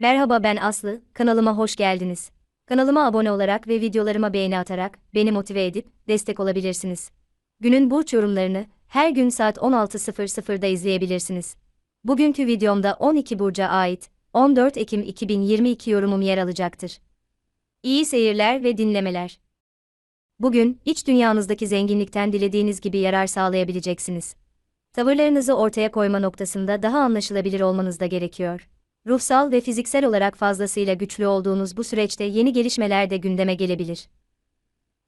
Merhaba ben Aslı, kanalıma hoş geldiniz. Kanalıma abone olarak ve videolarıma beğeni atarak beni motive edip destek olabilirsiniz. Günün burç yorumlarını her gün saat 16.00'da izleyebilirsiniz. Bugünkü videomda 12 burca ait 14 Ekim 2022 yorumum yer alacaktır. İyi seyirler ve dinlemeler. Bugün iç dünyanızdaki zenginlikten dilediğiniz gibi yarar sağlayabileceksiniz. Tavırlarınızı ortaya koyma noktasında daha anlaşılabilir olmanız da gerekiyor. Ruhsal ve fiziksel olarak fazlasıyla güçlü olduğunuz bu süreçte yeni gelişmeler de gündeme gelebilir.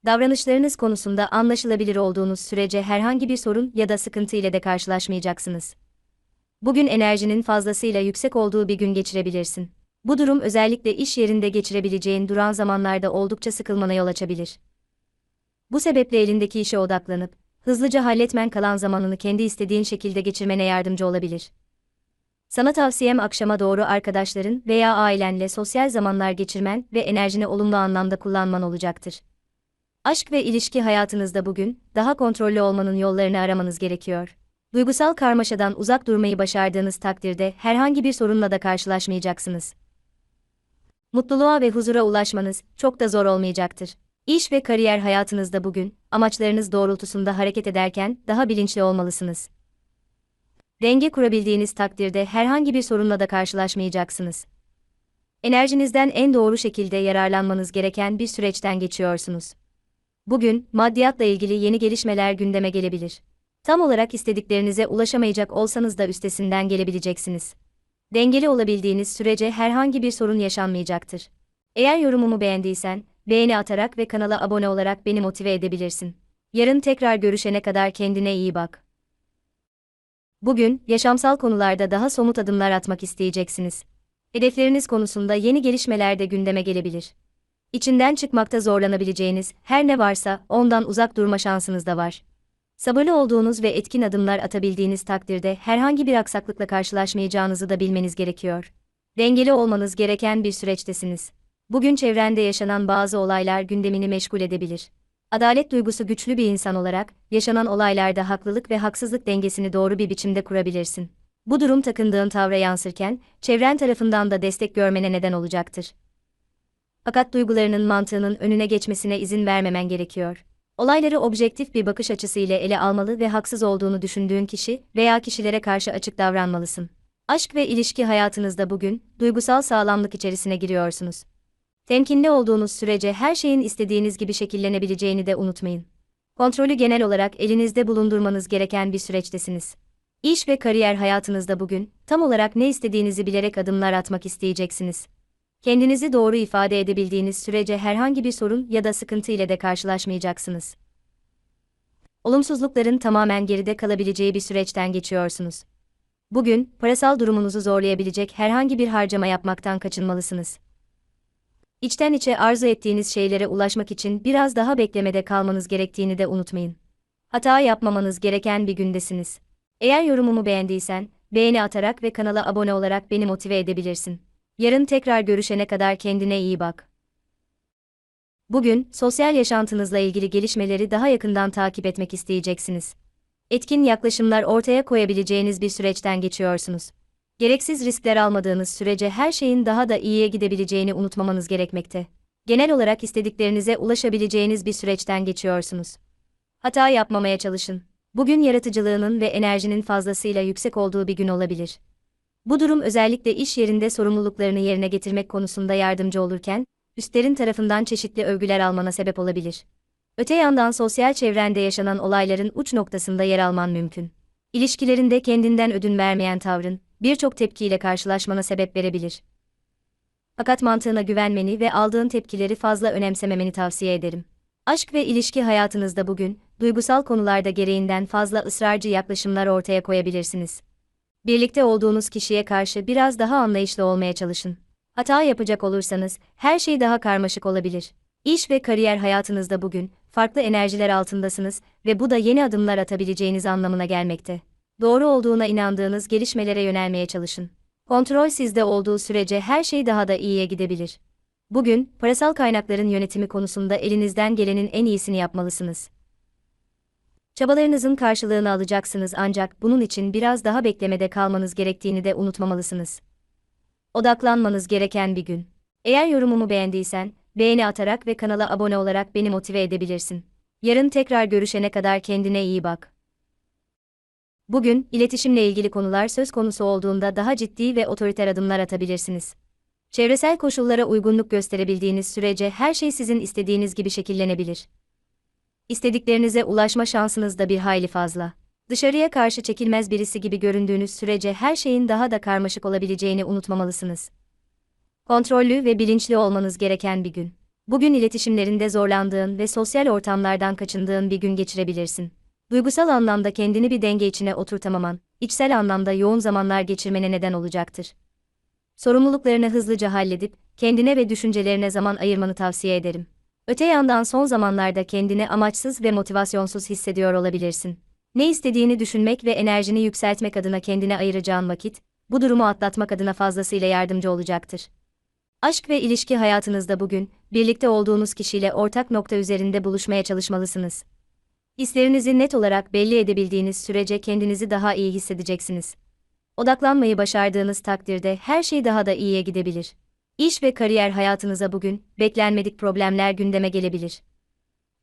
Davranışlarınız konusunda anlaşılabilir olduğunuz sürece herhangi bir sorun ya da sıkıntı ile de karşılaşmayacaksınız. Bugün enerjinin fazlasıyla yüksek olduğu bir gün geçirebilirsin. Bu durum özellikle iş yerinde geçirebileceğin duran zamanlarda oldukça sıkılmana yol açabilir. Bu sebeple elindeki işe odaklanıp, hızlıca halletmen kalan zamanını kendi istediğin şekilde geçirmene yardımcı olabilir. Sana tavsiyem akşama doğru arkadaşların veya ailenle sosyal zamanlar geçirmen ve enerjini olumlu anlamda kullanman olacaktır. Aşk ve ilişki hayatınızda bugün daha kontrollü olmanın yollarını aramanız gerekiyor. Duygusal karmaşadan uzak durmayı başardığınız takdirde herhangi bir sorunla da karşılaşmayacaksınız. Mutluluğa ve huzura ulaşmanız çok da zor olmayacaktır. İş ve kariyer hayatınızda bugün amaçlarınız doğrultusunda hareket ederken daha bilinçli olmalısınız. Denge kurabildiğiniz takdirde herhangi bir sorunla da karşılaşmayacaksınız. Enerjinizden en doğru şekilde yararlanmanız gereken bir süreçten geçiyorsunuz. Bugün maddiyatla ilgili yeni gelişmeler gündeme gelebilir. Tam olarak istediklerinize ulaşamayacak olsanız da üstesinden gelebileceksiniz. Dengeli olabildiğiniz sürece herhangi bir sorun yaşanmayacaktır. Eğer yorumumu beğendiysen, beğeni atarak ve kanala abone olarak beni motive edebilirsin. Yarın tekrar görüşene kadar kendine iyi bak. Bugün, yaşamsal konularda daha somut adımlar atmak isteyeceksiniz. Hedefleriniz konusunda yeni gelişmeler de gündeme gelebilir. İçinden çıkmakta zorlanabileceğiniz her ne varsa ondan uzak durma şansınız da var. Sabırlı olduğunuz ve etkin adımlar atabildiğiniz takdirde herhangi bir aksaklıkla karşılaşmayacağınızı da bilmeniz gerekiyor. Dengeli olmanız gereken bir süreçtesiniz. Bugün çevrende yaşanan bazı olaylar gündemini meşgul edebilir. Adalet duygusu güçlü bir insan olarak, yaşanan olaylarda haklılık ve haksızlık dengesini doğru bir biçimde kurabilirsin. Bu durum takındığın tavra yansırken, çevren tarafından da destek görmene neden olacaktır. Fakat duygularının mantığının önüne geçmesine izin vermemen gerekiyor. Olayları objektif bir bakış açısıyla ele almalı ve haksız olduğunu düşündüğün kişi veya kişilere karşı açık davranmalısın. Aşk ve ilişki hayatınızda bugün, duygusal sağlamlık içerisine giriyorsunuz. Temkinli olduğunuz sürece her şeyin istediğiniz gibi şekillenebileceğini de unutmayın. Kontrolü genel olarak elinizde bulundurmanız gereken bir süreçtesiniz. İş ve kariyer hayatınızda bugün, tam olarak ne istediğinizi bilerek adımlar atmak isteyeceksiniz. Kendinizi doğru ifade edebildiğiniz sürece herhangi bir sorun ya da sıkıntı ile de karşılaşmayacaksınız. Olumsuzlukların tamamen geride kalabileceği bir süreçten geçiyorsunuz. Bugün, parasal durumunuzu zorlayabilecek herhangi bir harcama yapmaktan kaçınmalısınız. İçten içe arzu ettiğiniz şeylere ulaşmak için biraz daha beklemede kalmanız gerektiğini de unutmayın. Hata yapmamanız gereken bir gündesiniz. Eğer yorumumu beğendiysen, beğeni atarak ve kanala abone olarak beni motive edebilirsin. Yarın tekrar görüşene kadar kendine iyi bak. Bugün, sosyal yaşantınızla ilgili gelişmeleri daha yakından takip etmek isteyeceksiniz. Etkin yaklaşımlar ortaya koyabileceğiniz bir süreçten geçiyorsunuz. Gereksiz riskler almadığınız sürece her şeyin daha da iyiye gidebileceğini unutmamanız gerekmekte. Genel olarak istediklerinize ulaşabileceğiniz bir süreçten geçiyorsunuz. Hata yapmamaya çalışın. Bugün yaratıcılığının ve enerjinin fazlasıyla yüksek olduğu bir gün olabilir. Bu durum özellikle iş yerinde sorumluluklarını yerine getirmek konusunda yardımcı olurken, üstlerin tarafından çeşitli övgüler almana sebep olabilir. Öte yandan sosyal çevrende yaşanan olayların uç noktasında yer alman mümkün. İlişkilerinde kendinden ödün vermeyen tavrın, birçok tepkiyle karşılaşmana sebep verebilir. Fakat mantığına güvenmeni ve aldığın tepkileri fazla önemsememeni tavsiye ederim. Aşk ve ilişki hayatınızda bugün, duygusal konularda gereğinden fazla ısrarcı yaklaşımlar ortaya koyabilirsiniz. Birlikte olduğunuz kişiye karşı biraz daha anlayışlı olmaya çalışın. Hata yapacak olursanız, her şey daha karmaşık olabilir. İş ve kariyer hayatınızda bugün, farklı enerjiler altındasınız ve bu da yeni adımlar atabileceğiniz anlamına gelmekte doğru olduğuna inandığınız gelişmelere yönelmeye çalışın. Kontrol sizde olduğu sürece her şey daha da iyiye gidebilir. Bugün, parasal kaynakların yönetimi konusunda elinizden gelenin en iyisini yapmalısınız. Çabalarınızın karşılığını alacaksınız ancak bunun için biraz daha beklemede kalmanız gerektiğini de unutmamalısınız. Odaklanmanız gereken bir gün. Eğer yorumumu beğendiysen, beğeni atarak ve kanala abone olarak beni motive edebilirsin. Yarın tekrar görüşene kadar kendine iyi bak. Bugün, iletişimle ilgili konular söz konusu olduğunda daha ciddi ve otoriter adımlar atabilirsiniz. Çevresel koşullara uygunluk gösterebildiğiniz sürece her şey sizin istediğiniz gibi şekillenebilir. İstediklerinize ulaşma şansınız da bir hayli fazla. Dışarıya karşı çekilmez birisi gibi göründüğünüz sürece her şeyin daha da karmaşık olabileceğini unutmamalısınız. Kontrollü ve bilinçli olmanız gereken bir gün. Bugün iletişimlerinde zorlandığın ve sosyal ortamlardan kaçındığın bir gün geçirebilirsin. Duygusal anlamda kendini bir denge içine oturtamaman, içsel anlamda yoğun zamanlar geçirmene neden olacaktır. Sorumluluklarını hızlıca halledip, kendine ve düşüncelerine zaman ayırmanı tavsiye ederim. Öte yandan son zamanlarda kendini amaçsız ve motivasyonsuz hissediyor olabilirsin. Ne istediğini düşünmek ve enerjini yükseltmek adına kendine ayıracağın vakit, bu durumu atlatmak adına fazlasıyla yardımcı olacaktır. Aşk ve ilişki hayatınızda bugün, birlikte olduğunuz kişiyle ortak nokta üzerinde buluşmaya çalışmalısınız. Hislerinizi net olarak belli edebildiğiniz sürece kendinizi daha iyi hissedeceksiniz. Odaklanmayı başardığınız takdirde her şey daha da iyiye gidebilir. İş ve kariyer hayatınıza bugün beklenmedik problemler gündeme gelebilir.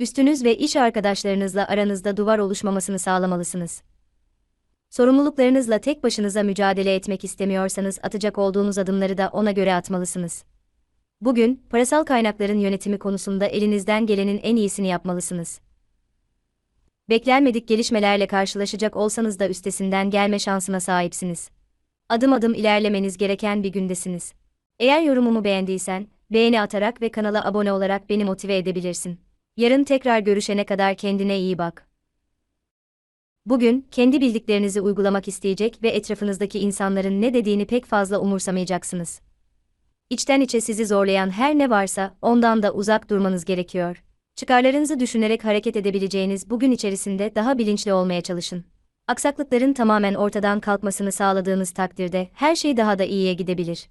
Üstünüz ve iş arkadaşlarınızla aranızda duvar oluşmamasını sağlamalısınız. Sorumluluklarınızla tek başınıza mücadele etmek istemiyorsanız atacak olduğunuz adımları da ona göre atmalısınız. Bugün, parasal kaynakların yönetimi konusunda elinizden gelenin en iyisini yapmalısınız. Beklenmedik gelişmelerle karşılaşacak olsanız da üstesinden gelme şansına sahipsiniz. Adım adım ilerlemeniz gereken bir gündesiniz. Eğer yorumumu beğendiysen, beğeni atarak ve kanala abone olarak beni motive edebilirsin. Yarın tekrar görüşene kadar kendine iyi bak. Bugün, kendi bildiklerinizi uygulamak isteyecek ve etrafınızdaki insanların ne dediğini pek fazla umursamayacaksınız. İçten içe sizi zorlayan her ne varsa, ondan da uzak durmanız gerekiyor. Çıkarlarınızı düşünerek hareket edebileceğiniz bugün içerisinde daha bilinçli olmaya çalışın. Aksaklıkların tamamen ortadan kalkmasını sağladığınız takdirde her şey daha da iyiye gidebilir.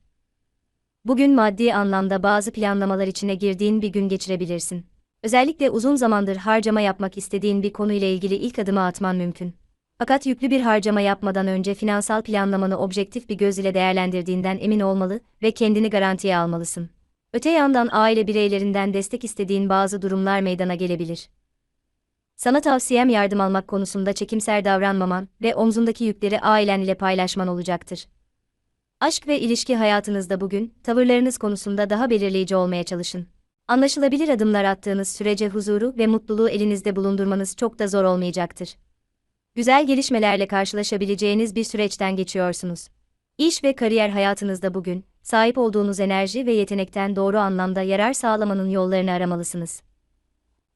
Bugün maddi anlamda bazı planlamalar içine girdiğin bir gün geçirebilirsin. Özellikle uzun zamandır harcama yapmak istediğin bir konuyla ilgili ilk adımı atman mümkün. Fakat yüklü bir harcama yapmadan önce finansal planlamanı objektif bir göz ile değerlendirdiğinden emin olmalı ve kendini garantiye almalısın. Öte yandan aile bireylerinden destek istediğin bazı durumlar meydana gelebilir. Sana tavsiyem yardım almak konusunda çekimser davranmaman ve omzundaki yükleri ailen ile paylaşman olacaktır. Aşk ve ilişki hayatınızda bugün, tavırlarınız konusunda daha belirleyici olmaya çalışın. Anlaşılabilir adımlar attığınız sürece huzuru ve mutluluğu elinizde bulundurmanız çok da zor olmayacaktır. Güzel gelişmelerle karşılaşabileceğiniz bir süreçten geçiyorsunuz. İş ve kariyer hayatınızda bugün, sahip olduğunuz enerji ve yetenekten doğru anlamda yarar sağlamanın yollarını aramalısınız.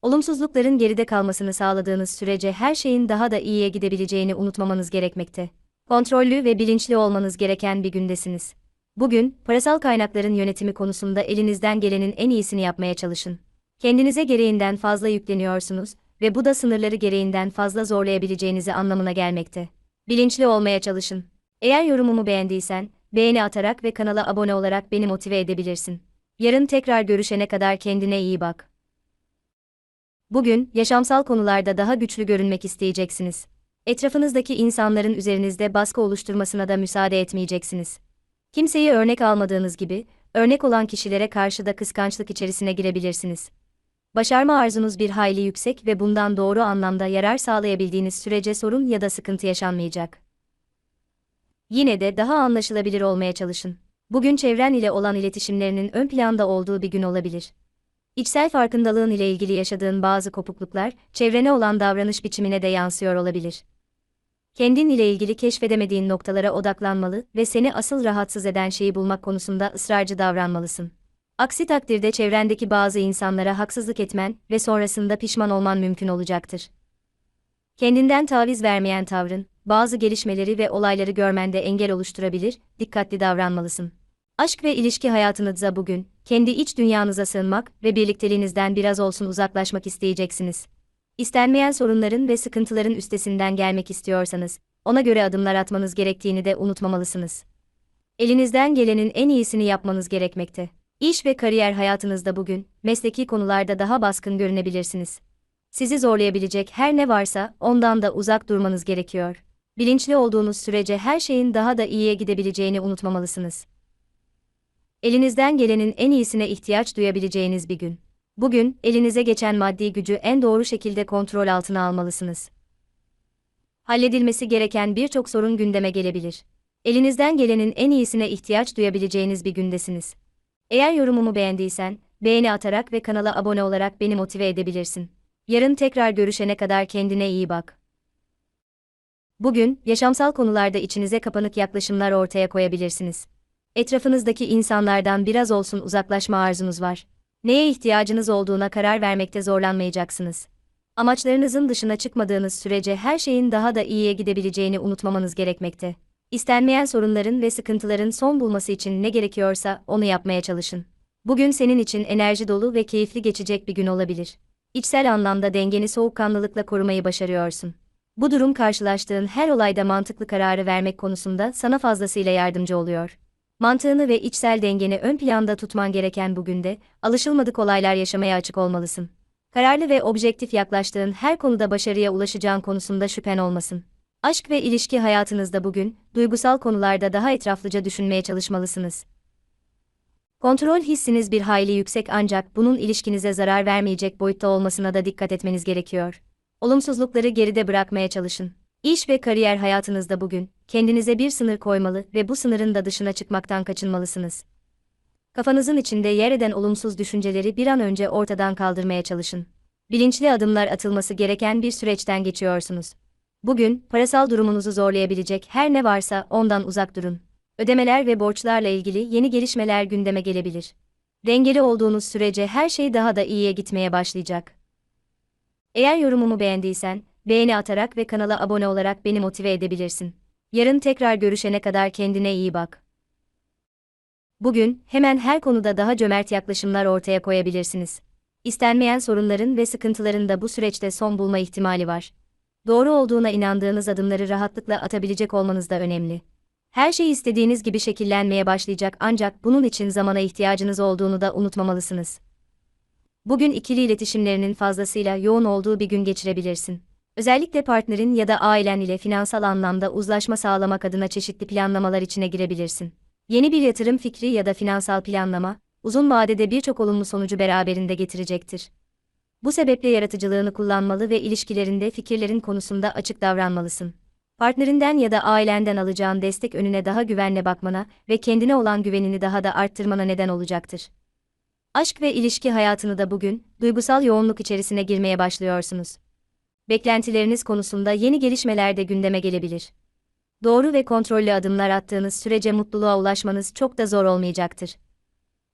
Olumsuzlukların geride kalmasını sağladığınız sürece her şeyin daha da iyiye gidebileceğini unutmamanız gerekmekte. Kontrollü ve bilinçli olmanız gereken bir gündesiniz. Bugün, parasal kaynakların yönetimi konusunda elinizden gelenin en iyisini yapmaya çalışın. Kendinize gereğinden fazla yükleniyorsunuz ve bu da sınırları gereğinden fazla zorlayabileceğinizi anlamına gelmekte. Bilinçli olmaya çalışın. Eğer yorumumu beğendiysen, beğeni atarak ve kanala abone olarak beni motive edebilirsin. Yarın tekrar görüşene kadar kendine iyi bak. Bugün, yaşamsal konularda daha güçlü görünmek isteyeceksiniz. Etrafınızdaki insanların üzerinizde baskı oluşturmasına da müsaade etmeyeceksiniz. Kimseyi örnek almadığınız gibi, örnek olan kişilere karşı da kıskançlık içerisine girebilirsiniz. Başarma arzunuz bir hayli yüksek ve bundan doğru anlamda yarar sağlayabildiğiniz sürece sorun ya da sıkıntı yaşanmayacak. Yine de daha anlaşılabilir olmaya çalışın. Bugün çevren ile olan iletişimlerinin ön planda olduğu bir gün olabilir. İçsel farkındalığın ile ilgili yaşadığın bazı kopukluklar, çevrene olan davranış biçimine de yansıyor olabilir. Kendin ile ilgili keşfedemediğin noktalara odaklanmalı ve seni asıl rahatsız eden şeyi bulmak konusunda ısrarcı davranmalısın. Aksi takdirde çevrendeki bazı insanlara haksızlık etmen ve sonrasında pişman olman mümkün olacaktır. Kendinden taviz vermeyen tavrın, bazı gelişmeleri ve olayları görmende engel oluşturabilir, dikkatli davranmalısın. Aşk ve ilişki hayatınızda bugün, kendi iç dünyanıza sığınmak ve birlikteliğinizden biraz olsun uzaklaşmak isteyeceksiniz. İstenmeyen sorunların ve sıkıntıların üstesinden gelmek istiyorsanız, ona göre adımlar atmanız gerektiğini de unutmamalısınız. Elinizden gelenin en iyisini yapmanız gerekmekte. İş ve kariyer hayatınızda bugün, mesleki konularda daha baskın görünebilirsiniz. Sizi zorlayabilecek her ne varsa ondan da uzak durmanız gerekiyor. Bilinçli olduğunuz sürece her şeyin daha da iyiye gidebileceğini unutmamalısınız. Elinizden gelenin en iyisine ihtiyaç duyabileceğiniz bir gün. Bugün, elinize geçen maddi gücü en doğru şekilde kontrol altına almalısınız. Halledilmesi gereken birçok sorun gündeme gelebilir. Elinizden gelenin en iyisine ihtiyaç duyabileceğiniz bir gündesiniz. Eğer yorumumu beğendiysen, beğeni atarak ve kanala abone olarak beni motive edebilirsin. Yarın tekrar görüşene kadar kendine iyi bak. Bugün, yaşamsal konularda içinize kapanık yaklaşımlar ortaya koyabilirsiniz. Etrafınızdaki insanlardan biraz olsun uzaklaşma arzunuz var. Neye ihtiyacınız olduğuna karar vermekte zorlanmayacaksınız. Amaçlarınızın dışına çıkmadığınız sürece her şeyin daha da iyiye gidebileceğini unutmamanız gerekmekte. İstenmeyen sorunların ve sıkıntıların son bulması için ne gerekiyorsa onu yapmaya çalışın. Bugün senin için enerji dolu ve keyifli geçecek bir gün olabilir. İçsel anlamda dengeni soğukkanlılıkla korumayı başarıyorsun. Bu durum karşılaştığın her olayda mantıklı kararı vermek konusunda sana fazlasıyla yardımcı oluyor. Mantığını ve içsel dengeni ön planda tutman gereken bugün de, alışılmadık olaylar yaşamaya açık olmalısın. Kararlı ve objektif yaklaştığın her konuda başarıya ulaşacağın konusunda şüphen olmasın. Aşk ve ilişki hayatınızda bugün, duygusal konularda daha etraflıca düşünmeye çalışmalısınız. Kontrol hissiniz bir hayli yüksek ancak bunun ilişkinize zarar vermeyecek boyutta olmasına da dikkat etmeniz gerekiyor. Olumsuzlukları geride bırakmaya çalışın. İş ve kariyer hayatınızda bugün, kendinize bir sınır koymalı ve bu sınırın da dışına çıkmaktan kaçınmalısınız. Kafanızın içinde yer eden olumsuz düşünceleri bir an önce ortadan kaldırmaya çalışın. Bilinçli adımlar atılması gereken bir süreçten geçiyorsunuz. Bugün, parasal durumunuzu zorlayabilecek her ne varsa ondan uzak durun. Ödemeler ve borçlarla ilgili yeni gelişmeler gündeme gelebilir. Dengeli olduğunuz sürece her şey daha da iyiye gitmeye başlayacak. Eğer yorumumu beğendiysen, beğeni atarak ve kanala abone olarak beni motive edebilirsin. Yarın tekrar görüşene kadar kendine iyi bak. Bugün, hemen her konuda daha cömert yaklaşımlar ortaya koyabilirsiniz. İstenmeyen sorunların ve sıkıntıların da bu süreçte son bulma ihtimali var. Doğru olduğuna inandığınız adımları rahatlıkla atabilecek olmanız da önemli. Her şey istediğiniz gibi şekillenmeye başlayacak ancak bunun için zamana ihtiyacınız olduğunu da unutmamalısınız. Bugün ikili iletişimlerinin fazlasıyla yoğun olduğu bir gün geçirebilirsin. Özellikle partnerin ya da ailen ile finansal anlamda uzlaşma sağlamak adına çeşitli planlamalar içine girebilirsin. Yeni bir yatırım fikri ya da finansal planlama, uzun vadede birçok olumlu sonucu beraberinde getirecektir. Bu sebeple yaratıcılığını kullanmalı ve ilişkilerinde fikirlerin konusunda açık davranmalısın. Partnerinden ya da ailenden alacağın destek önüne daha güvenle bakmana ve kendine olan güvenini daha da arttırmana neden olacaktır. Aşk ve ilişki hayatını da bugün, duygusal yoğunluk içerisine girmeye başlıyorsunuz. Beklentileriniz konusunda yeni gelişmeler de gündeme gelebilir. Doğru ve kontrollü adımlar attığınız sürece mutluluğa ulaşmanız çok da zor olmayacaktır.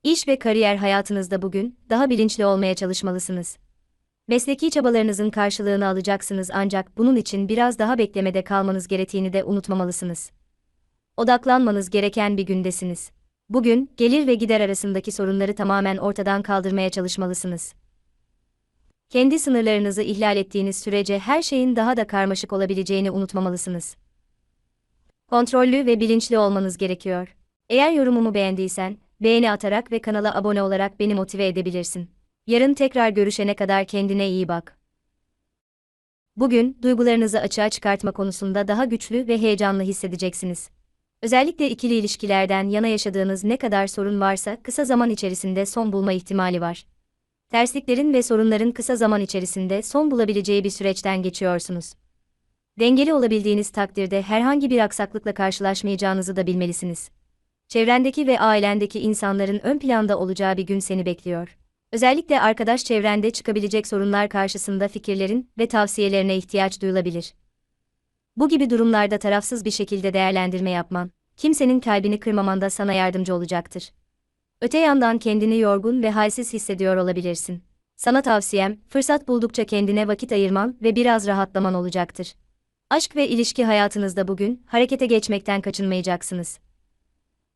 İş ve kariyer hayatınızda bugün, daha bilinçli olmaya çalışmalısınız. Mesleki çabalarınızın karşılığını alacaksınız ancak bunun için biraz daha beklemede kalmanız gerektiğini de unutmamalısınız. Odaklanmanız gereken bir gündesiniz. Bugün, gelir ve gider arasındaki sorunları tamamen ortadan kaldırmaya çalışmalısınız. Kendi sınırlarınızı ihlal ettiğiniz sürece her şeyin daha da karmaşık olabileceğini unutmamalısınız. Kontrollü ve bilinçli olmanız gerekiyor. Eğer yorumumu beğendiysen, beğeni atarak ve kanala abone olarak beni motive edebilirsin. Yarın tekrar görüşene kadar kendine iyi bak. Bugün, duygularınızı açığa çıkartma konusunda daha güçlü ve heyecanlı hissedeceksiniz. Özellikle ikili ilişkilerden yana yaşadığınız ne kadar sorun varsa kısa zaman içerisinde son bulma ihtimali var. Tersliklerin ve sorunların kısa zaman içerisinde son bulabileceği bir süreçten geçiyorsunuz. Dengeli olabildiğiniz takdirde herhangi bir aksaklıkla karşılaşmayacağınızı da bilmelisiniz. Çevrendeki ve ailendeki insanların ön planda olacağı bir gün seni bekliyor. Özellikle arkadaş çevrende çıkabilecek sorunlar karşısında fikirlerin ve tavsiyelerine ihtiyaç duyulabilir. Bu gibi durumlarda tarafsız bir şekilde değerlendirme yapman, kimsenin kalbini kırmamanda sana yardımcı olacaktır. Öte yandan kendini yorgun ve halsiz hissediyor olabilirsin. Sana tavsiyem, fırsat buldukça kendine vakit ayırman ve biraz rahatlaman olacaktır. Aşk ve ilişki hayatınızda bugün harekete geçmekten kaçınmayacaksınız.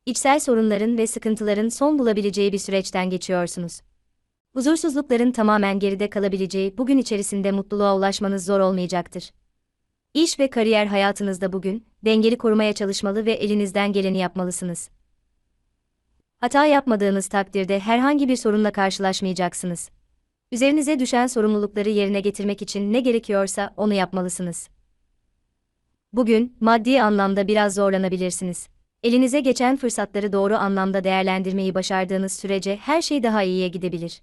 İçsel sorunların ve sıkıntıların son bulabileceği bir süreçten geçiyorsunuz. Huzursuzlukların tamamen geride kalabileceği bugün içerisinde mutluluğa ulaşmanız zor olmayacaktır. İş ve kariyer hayatınızda bugün dengeli korumaya çalışmalı ve elinizden geleni yapmalısınız. Hata yapmadığınız takdirde herhangi bir sorunla karşılaşmayacaksınız. Üzerinize düşen sorumlulukları yerine getirmek için ne gerekiyorsa onu yapmalısınız. Bugün maddi anlamda biraz zorlanabilirsiniz. Elinize geçen fırsatları doğru anlamda değerlendirmeyi başardığınız sürece her şey daha iyiye gidebilir.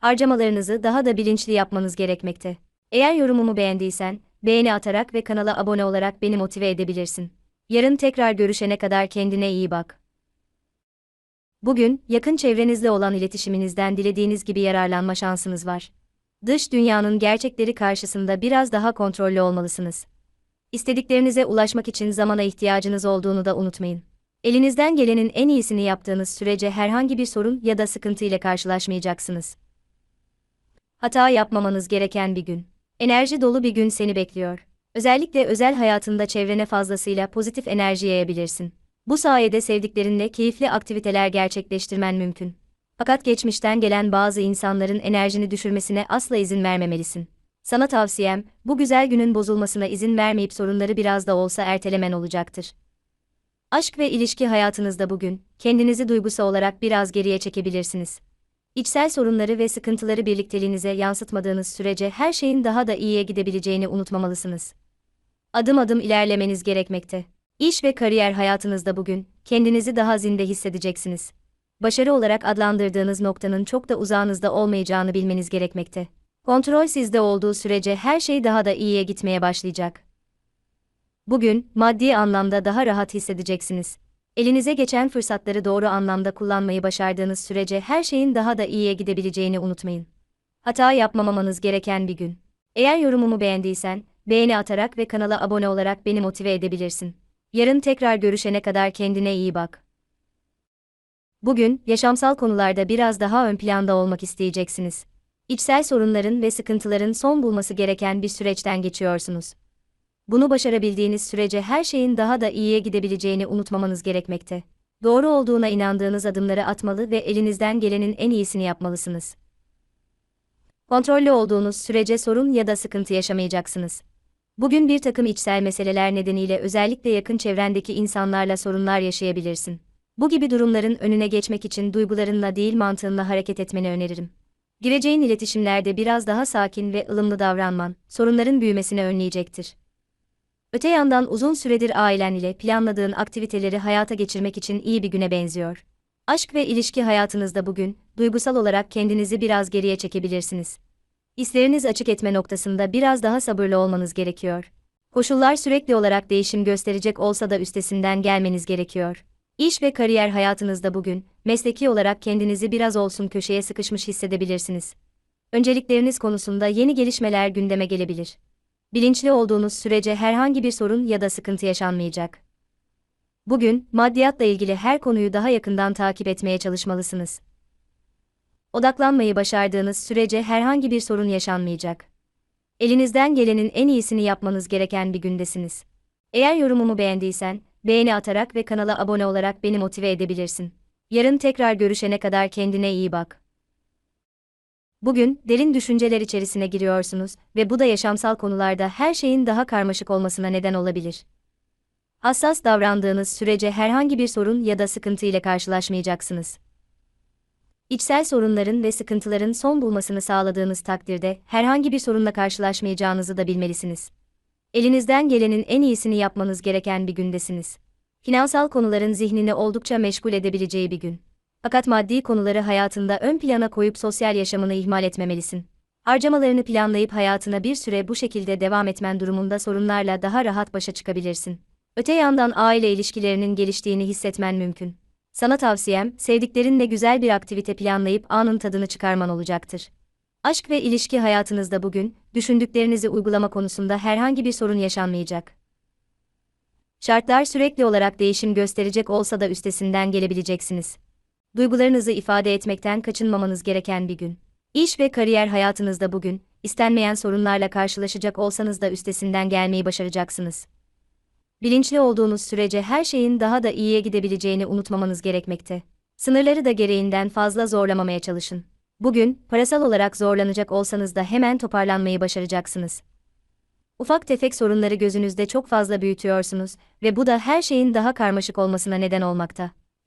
Harcamalarınızı daha da bilinçli yapmanız gerekmekte. Eğer yorumumu beğendiysen, beğeni atarak ve kanala abone olarak beni motive edebilirsin. Yarın tekrar görüşene kadar kendine iyi bak. Bugün, yakın çevrenizle olan iletişiminizden dilediğiniz gibi yararlanma şansınız var. Dış dünyanın gerçekleri karşısında biraz daha kontrollü olmalısınız. İstediklerinize ulaşmak için zamana ihtiyacınız olduğunu da unutmayın. Elinizden gelenin en iyisini yaptığınız sürece herhangi bir sorun ya da sıkıntı ile karşılaşmayacaksınız. Hata yapmamanız gereken bir gün. Enerji dolu bir gün seni bekliyor. Özellikle özel hayatında çevrene fazlasıyla pozitif enerji yayabilirsin. Bu sayede sevdiklerinle keyifli aktiviteler gerçekleştirmen mümkün. Fakat geçmişten gelen bazı insanların enerjini düşürmesine asla izin vermemelisin. Sana tavsiyem, bu güzel günün bozulmasına izin vermeyip sorunları biraz da olsa ertelemen olacaktır. Aşk ve ilişki hayatınızda bugün, kendinizi duygusal olarak biraz geriye çekebilirsiniz. İçsel sorunları ve sıkıntıları birlikteliğinize yansıtmadığınız sürece her şeyin daha da iyiye gidebileceğini unutmamalısınız. Adım adım ilerlemeniz gerekmekte. İş ve kariyer hayatınızda bugün, kendinizi daha zinde hissedeceksiniz. Başarı olarak adlandırdığınız noktanın çok da uzağınızda olmayacağını bilmeniz gerekmekte. Kontrol sizde olduğu sürece her şey daha da iyiye gitmeye başlayacak. Bugün, maddi anlamda daha rahat hissedeceksiniz. Elinize geçen fırsatları doğru anlamda kullanmayı başardığınız sürece her şeyin daha da iyiye gidebileceğini unutmayın. Hata yapmamamanız gereken bir gün. Eğer yorumumu beğendiysen, beğeni atarak ve kanala abone olarak beni motive edebilirsin. Yarın tekrar görüşene kadar kendine iyi bak. Bugün, yaşamsal konularda biraz daha ön planda olmak isteyeceksiniz. İçsel sorunların ve sıkıntıların son bulması gereken bir süreçten geçiyorsunuz. Bunu başarabildiğiniz sürece her şeyin daha da iyiye gidebileceğini unutmamanız gerekmekte. Doğru olduğuna inandığınız adımları atmalı ve elinizden gelenin en iyisini yapmalısınız. Kontrollü olduğunuz sürece sorun ya da sıkıntı yaşamayacaksınız. Bugün bir takım içsel meseleler nedeniyle özellikle yakın çevrendeki insanlarla sorunlar yaşayabilirsin. Bu gibi durumların önüne geçmek için duygularınla değil mantığınla hareket etmeni öneririm. Gireceğin iletişimlerde biraz daha sakin ve ılımlı davranman, sorunların büyümesini önleyecektir. Öte yandan uzun süredir ailen ile planladığın aktiviteleri hayata geçirmek için iyi bir güne benziyor. Aşk ve ilişki hayatınızda bugün, duygusal olarak kendinizi biraz geriye çekebilirsiniz. Hisleriniz açık etme noktasında biraz daha sabırlı olmanız gerekiyor. Koşullar sürekli olarak değişim gösterecek olsa da üstesinden gelmeniz gerekiyor. İş ve kariyer hayatınızda bugün, mesleki olarak kendinizi biraz olsun köşeye sıkışmış hissedebilirsiniz. Öncelikleriniz konusunda yeni gelişmeler gündeme gelebilir. Bilinçli olduğunuz sürece herhangi bir sorun ya da sıkıntı yaşanmayacak. Bugün, maddiyatla ilgili her konuyu daha yakından takip etmeye çalışmalısınız. Odaklanmayı başardığınız sürece herhangi bir sorun yaşanmayacak. Elinizden gelenin en iyisini yapmanız gereken bir gündesiniz. Eğer yorumumu beğendiysen, beğeni atarak ve kanala abone olarak beni motive edebilirsin. Yarın tekrar görüşene kadar kendine iyi bak. Bugün derin düşünceler içerisine giriyorsunuz ve bu da yaşamsal konularda her şeyin daha karmaşık olmasına neden olabilir. Hassas davrandığınız sürece herhangi bir sorun ya da sıkıntı ile karşılaşmayacaksınız. İçsel sorunların ve sıkıntıların son bulmasını sağladığınız takdirde herhangi bir sorunla karşılaşmayacağınızı da bilmelisiniz. Elinizden gelenin en iyisini yapmanız gereken bir gündesiniz. Finansal konuların zihnini oldukça meşgul edebileceği bir gün. Fakat maddi konuları hayatında ön plana koyup sosyal yaşamını ihmal etmemelisin. Harcamalarını planlayıp hayatına bir süre bu şekilde devam etmen durumunda sorunlarla daha rahat başa çıkabilirsin. Öte yandan aile ilişkilerinin geliştiğini hissetmen mümkün. Sana tavsiyem, sevdiklerinle güzel bir aktivite planlayıp anın tadını çıkarman olacaktır. Aşk ve ilişki hayatınızda bugün, düşündüklerinizi uygulama konusunda herhangi bir sorun yaşanmayacak. Şartlar sürekli olarak değişim gösterecek olsa da üstesinden gelebileceksiniz. Duygularınızı ifade etmekten kaçınmamanız gereken bir gün. İş ve kariyer hayatınızda bugün, istenmeyen sorunlarla karşılaşacak olsanız da üstesinden gelmeyi başaracaksınız. Bilinçli olduğunuz sürece her şeyin daha da iyiye gidebileceğini unutmamanız gerekmekte. Sınırları da gereğinden fazla zorlamamaya çalışın. Bugün, parasal olarak zorlanacak olsanız da hemen toparlanmayı başaracaksınız. Ufak tefek sorunları gözünüzde çok fazla büyütüyorsunuz ve bu da her şeyin daha karmaşık olmasına neden olmakta.